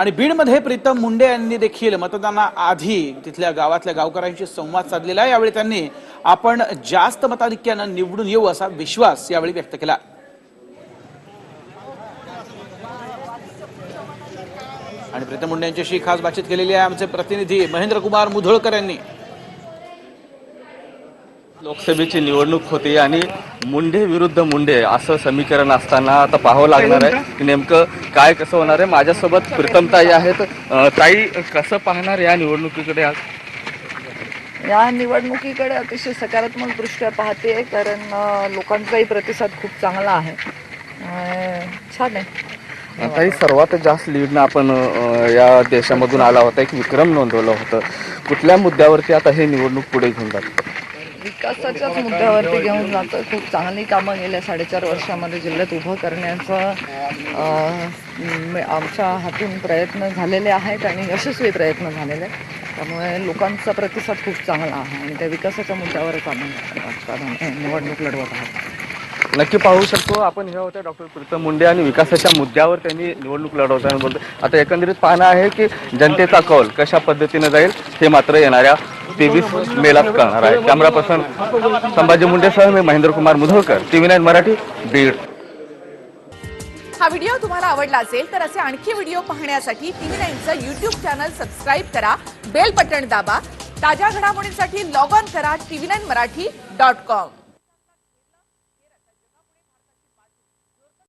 आणि बीडमध्ये प्रीतम मुंडे यांनी देखील मतदानाआधी तिथल्या गावातल्या गावकऱ्यांशी संवाद साधलेला आहे. यावेळी त्यांनी आपण जास्त मताधिक्यानं निवडून येऊ असा विश्वास यावेळी व्यक्त केला. आणि प्रीतम मुंडे यांच्याशी खास बातचीत केलेली आहे आमचे प्रतिनिधी महेंद्र कुमार मुधोळकर यांनी. लोकसभेची निवडणूक होती आणि मुंडे विरुद्ध मुंडे असं समीकरण असताना आता पाहावं लागणार आहे की नेमकं काय कसं होणार आहे. माझ्यासोबत प्रीतमताई आहेत. ताई कसं पाहणार या निवडणुकीकडे आज? या निवडणुकीकडे अतिशय सकारात्मक दृष्ट्या पाहते कारण लोकांचाही प्रतिसाद खूप चांगला आहे. छान आहे. ताई सर्वात जास्त लीडनं आपण या देशामधून आला होता. एक विक्रम नोंदवलं होतं. कुठल्या मुद्द्यावरती आता हे निवडणूक पुढे घेऊन जातं विकासाच्याच मुद्द्यावरती घेऊन जातं खूप चांगली कामं गेल्या साडेचार वर्षामध्ये जिल्ह्यात उभं करण्याचं आमच्या हातून प्रयत्न झालेले आहेत आणि यशस्वी प्रयत्न झालेले आहेत. त्यामुळे लोकांचा प्रतिसाद खूप चांगला आहे आणि त्या विकासाच्या मुद्द्यावरच आम्ही निवडणूक लढवत आहोत. नक्की पाहू शकतो. आपण हे होते डॉक्टर प्रीतम मुंडे आणि विकासाच्या मुद्द्यावर त्यांनी निवडणूक लढवताना बोलतो आता एकंदरीत पाहणं आहे की जनतेचा कौल कशा पद्धतीने जाईल हे मात्र येणाऱ्या तेवीस मेलाच कळणार आहे. कॅमेरा पर्सन संभाजी मुंडेसह मी Mahendra Kumar Mudholkar. TV nine Marathi Beed. हा व्हिडिओ तुम्हाला आवडला असेल तर असे आणखी व्हिडिओ पाहण्यासाठी टीव्ही नाईनचं युट्यूब चॅनल सबस्क्राईब करा बेल बटन दाबा ताज्या घडामोडींसाठी लॉग ऑन करा TV nine Marathi dot com.